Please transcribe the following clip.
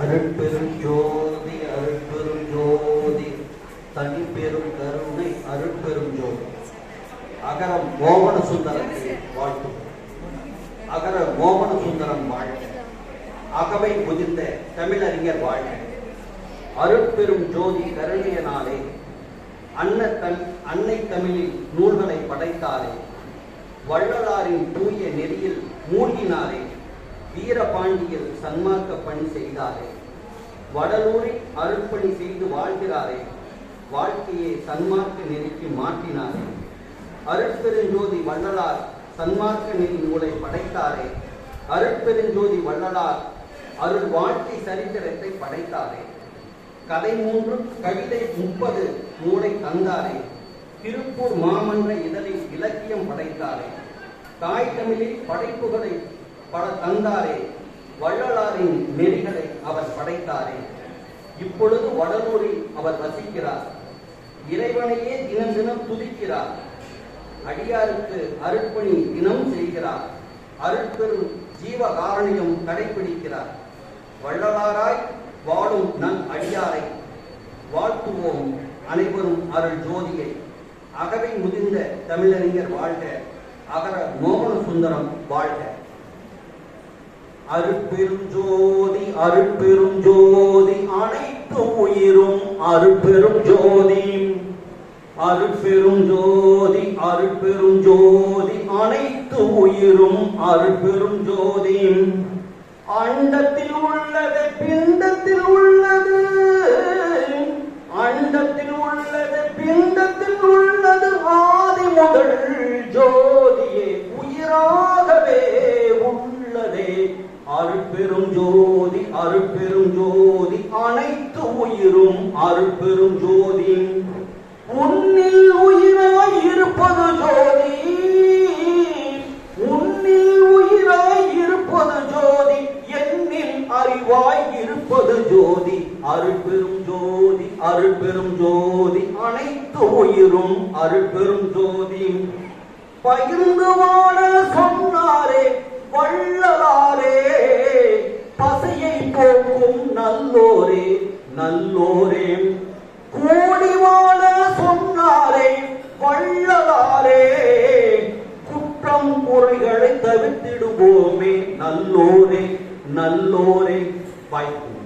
அருட்பெரும் ஜோதி அருட்பெரும் ஜோதி. தனி பெரும் கருணை அருட்பெரும் ஜோதி. அகரம் மோகன சுந்தரம் வாழ்த்தும் அகர மோகன சுந்தரம் வாழ்க. அகவை முதிர்ந்த தமிழறிஞர் வாழ்க. அருட்பெரும் ஜோதி கருணையனாலே அன்ன தன் அன்னை தமிழில் நூல்களை படைத்தாரே வள்ளலாரின் தூய நெறியில் மூழ்கினாரே வீரபாண்டியில் சன்மார்க்க பணி செய்தாரே. வடலூரில் அருட்பணி செய்து வாழ்கிறாரே. வாழ்க்கையை சன்மார்க்க நெறிக்கு மாற்றினாரே. அருட்பெருஞ்சோதி வள்ளலார் சன்மார்க்க நெறி நூலை படைத்தாரே. அருட்பெருஞ்சோதி வள்ளலார் அருள் வாழ்க்கை சரித்திரத்தை படைத்தாரே. கதை மூன்று கவிதை முப்பது நூலை தந்தாரே. திருப்பூர் மாமன்ற இதழில் இலக்கியம் படைத்தாரே. தாய் தமிழில் படைப்புகளை பட தந்தாரே வள்ளலாரின் நெறிகளை அவர் படைத்தாரே. இப்பொழுது வடலூரில் அவர் வசிக்கிறார். இறைவனையே தினம் தினம் துதிக்கிறார். அடியாருக்கு அருட்பணி தினம் செய்கிறார். அருட்பெரும் ஜீவகாரணியம் கடைபிடிக்கிறார். வள்ளலாராய் வாழும் நன் அடியாரை வாழ்த்துவோம். அனைவரும் அருள் ஜோதியை. அகவை முதிர்ந்த தமிழறிஞர் வாழ்க. அகர மோகன சுந்தரம் வாழ்க. அருட்பெரும் ஜோதி அருட்பெரும் ஜோதி அனைத்து உயிரும் அருட்பெரும் ஜோதி. அருட்பெரும் ஜோதி அருட்பெரும் ஜோதி அனைத்து உயிரும் அருட்பெரும் ஜோதி. அண்டத்தில் உள்ளது பிண்டத்தில் உள்ளது. அருட்பெரும் ஜோதி அருட்பெரும் ஜோதி அனைத்து உயிரும் அருட்பெரும் ஜோதி. உன்னில் உயிராய் இருப்பது ஜோதி. உன்னில் உயிராய் இருப்பது ஜோதி. என்னில் அறிவாய் இருப்பது ஜோதி. அருட்பெரும் ஜோதி அருட்பெரும் ஜோதி அனைத்து உயிரும் அருட்பெரும் ஜோதி. பகிர்ந்து வாழ நல்லோரே நல்லோரே. கூடி வாழ சொன்னாரே வள்ளலாரே. குற்றம் குறைகளை தவிர்த்திடுவோமே நல்லோரே நல்லோரே. வாய்ப்பு.